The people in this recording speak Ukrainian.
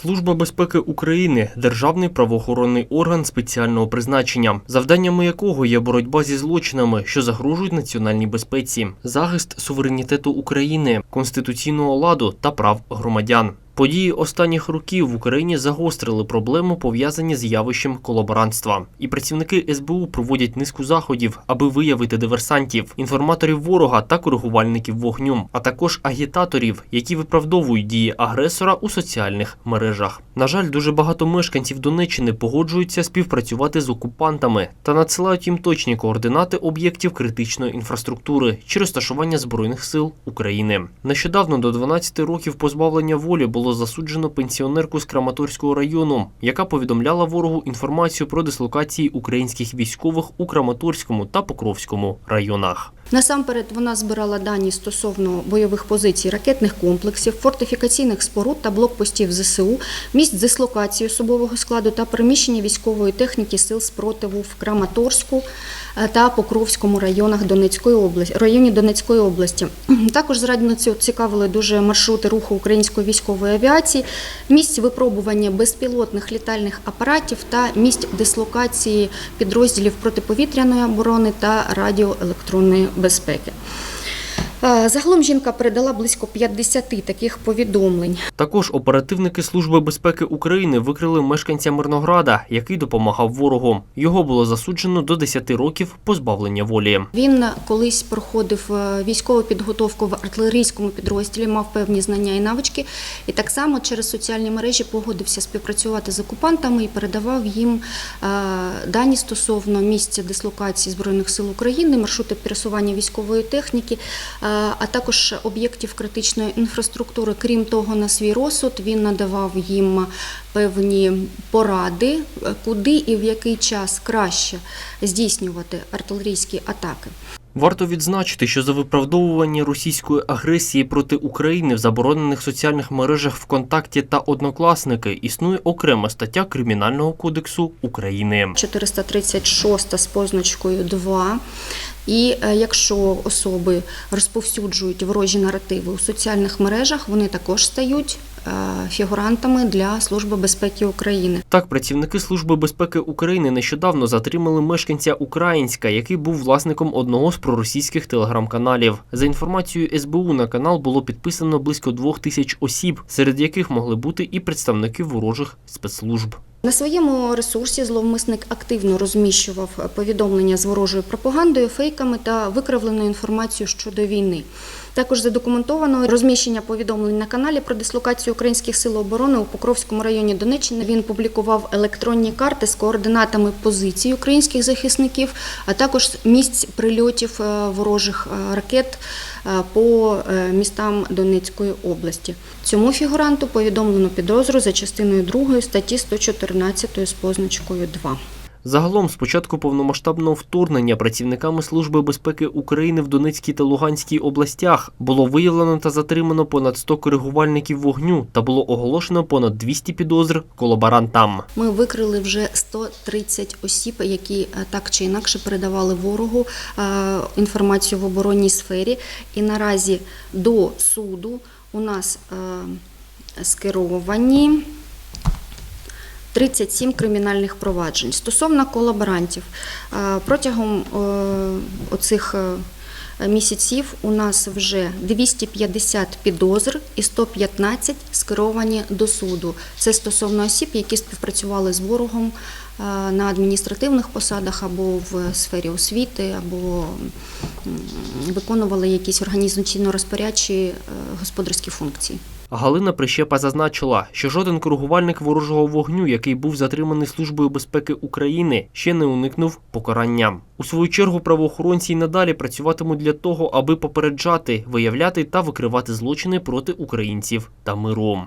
Служба безпеки України державний правоохоронний орган спеціального призначення, завданнями якого є боротьба зі злочинами, що загрожують національній безпеці, захист суверенітету України, конституційного ладу та прав громадян. Події останніх років в Україні загострили проблему, пов'язані з явищем колаборантства. І працівники СБУ проводять низку заходів, аби виявити диверсантів, інформаторів ворога та коригувальників вогню, а також агітаторів, які виправдовують дії агресора у соціальних мережах. На жаль, дуже багато мешканців Донеччини погоджуються співпрацювати з окупантами та надсилають їм точні координати об'єктів критичної інфраструктури чи розташування збройних сил України. Нещодавно до 12 років позбавлення волі було засуджено пенсіонерку з Краматорського району, яка повідомляла ворогу інформацію про дислокації українських військових у Краматорському та Покровському районах. Насамперед вона збирала дані стосовно бойових позицій ракетних комплексів, фортифікаційних споруд та блокпостів ЗСУ, місць дислокації особового складу та переміщення військової техніки сил спротиву в Краматорську е, та Покровському районах Донецької області, районі Донецької області. Також зрадниці цікавили дуже маршрути руху української військової авіації, місць випробування безпілотних літальних апаратів та місць дислокації підрозділів протиповітряної оборони та радіоелектронної безпеки. Е, Загалом жінка передала близько 50 таких повідомлень. Також оперативники Служби безпеки України викрили мешканця Мирнограда, який допомагав ворогу. Його було засуджено до 10 років позбавлення волі. Він колись проходив е, військову підготовку в артилерійському підрозділі, мав певні знання і навички, і так само через соціальні мережі погодився співпрацювати з окупантами і передавав їм е, дані стосовно місця дислокації збройних сил України, маршрути пересування військової техніки, а також об'єктів критичної інфраструктури. Крім того, на свій розсуд він надавав їм певні поради, куди і в який час краще здійснювати артилерійські атаки. Варто відзначити, що за виправдовування російської агресії проти України в заборонених соціальних мережах ВКонтакті та Однокласники існує окрема стаття Кримінального кодексу України. 436 з позначкою 2. І е, якщо особи розповсюджують ворожі наративи у соціальних мережах, вони також стають е, фігурантами для Служби безпеки України. Так, працівники Служби безпеки України нещодавно затримали мешканця Українська, який був власником одного з проросійських телеграм-каналів. За інформацією СБУ на канал було підписано близько двох тисяч осіб, серед яких могли бути і представники ворожих спецслужб. На своєму ресурсі зловмисник активно розміщував повідомлення з ворожою пропагандою, фейками та викривленою інформацією щодо війни. Також задокументовано розміщення повідомлень на каналі про дислокацію українських сил оборони у Покровському районі Донеччини. Він публікував електронні карти з координатами позицій українських захисників, а також місць прильотів е, ворожих е, ракет е, по містам Донецької області. Цьому фігуранту повідомлено підозру за частиною 2 статті 114 з позначкою 2. Загалом, з початку повномасштабного вторгнення працівниками Служби безпеки України в Донецькій та Луганській областях було виявлено та затримано понад 100 коригувальників вогню та було оголошено понад 200 підозр колаборантам. Ми викрили вже 130 осіб, які е, так чи інакше передавали ворогу е, інформацію в оборонній сфері. І наразі до суду у нас е, скеровані 37 кримінальних проваджень. Стосовно колаборантів, е, протягом е, оцих е, місяців у нас вже 250 підозр і 115 скеровані до суду. Це стосовно осіб, які співпрацювали з ворогом на адміністративних посадах або в сфері освіти, або виконували якісь організаційно-розпорядчі господарські функції. Галина Прищепа зазначила, що жоден коригувальник ворожого вогню, який був затриманий Службою безпеки України, ще не уникнув покарання. У свою чергу правоохоронці й надалі працюватимуть для того, аби попереджати, виявляти та викривати злочини проти українців та миру.